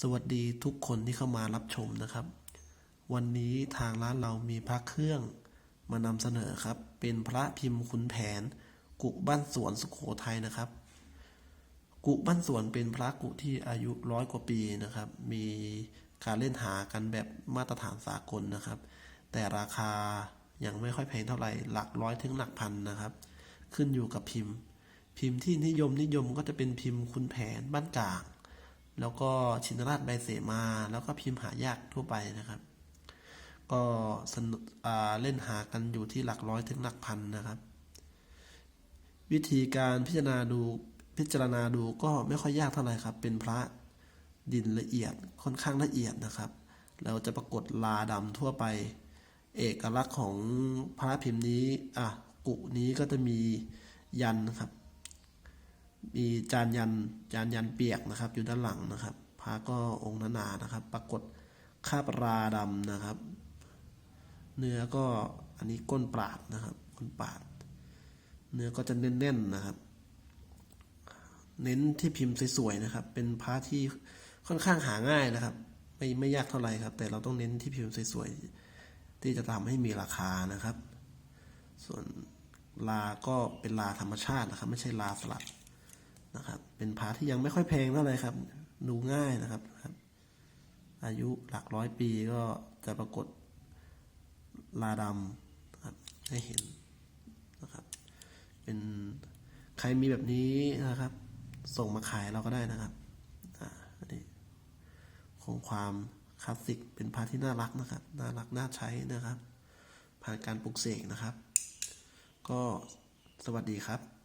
สวัสดีทุกคนที่เข้ามารับชมนะครับ วันนี้ทางร้านเรามีพระเครื่องมานำเสนอครับ เป็นพระพิมพ์ขุนแผน กุบ้านสวนสุขโขทัยนะครับ กุบ้านสวนเป็นพระกุที่อายุร้อยกว่าปีนะครับ มีการเล่นหากันแบบมาตรฐานสากลนะครับ แต่ราคายังไม่ค่อยแพงเท่าไหร่หลักร้อยถึงหลักพันนะครับ ขึ้นอยู่กับพิมพ์ พิมพ์ที่นิยมนิยมก็จะเป็นพิมพ์คุณแผนบ้านกลาง แล้วก็ชินราชใบเสมา แล้วก็พิมพ์หายากทั่วไปนะครับ ก็สนุกเล่นหากันอยู่ที่หลักร้อยถึงหลักพันนะครับ วิธีการพิจารณาดูพิจารณาดูก็ไม่ค่อยยากเท่าไหร่ครับ เป็นพระดินละเอียดค่อนข้างละเอียดนะครับแล้วจะปรากฏลาดำทั่วไป เอกลักษณ์ของพระพิมพ์นี้อะกุนี้ก็จะมียันนะครับ มีจานยันจานยันเปียกนะครับ อยู่ด้านหลังนะครับพระก็องค์หนาๆนะครับ ปรากฏคาบราดำนะครับ เนื้อก็อันนี้ก้นปราดนะครับ ก้นปราด เนื้อก็จะแน่นๆนะครับ เน้นที่พิมพ์สวยๆนะครับ เป็นพระที่ค่อนข้างหาง่ายนะครับ ไม่ไม่ยากเท่าไหร่ครับ แต่เราต้องเน้นที่พิมพ์สวยๆที่จะทำให้มีราคานะครับ ส่วนลาก็เป็นลาธรรมชาตินะครับ ไม่ใช่ลาสลัด นะครับ เป็นพระที่ยังไม่ค่อยแพงเท่าไหร่ครับ ดูง่ายนะครับครับ อายุหลักร้อยปีก็จะปรากฏลาดำนะครับให้เห็นนะครับ เป็นใครมีแบบนี้นะครับ ส่งมาขายเราก็ได้นะครับอ่าอันนี้คงความคลาสสิกเป็นพาที่น่ารักนะครับ น่ารักน่าใช้นะครับ ผ่านการปลุกเสกนะครับ ก็สวัสดีครับ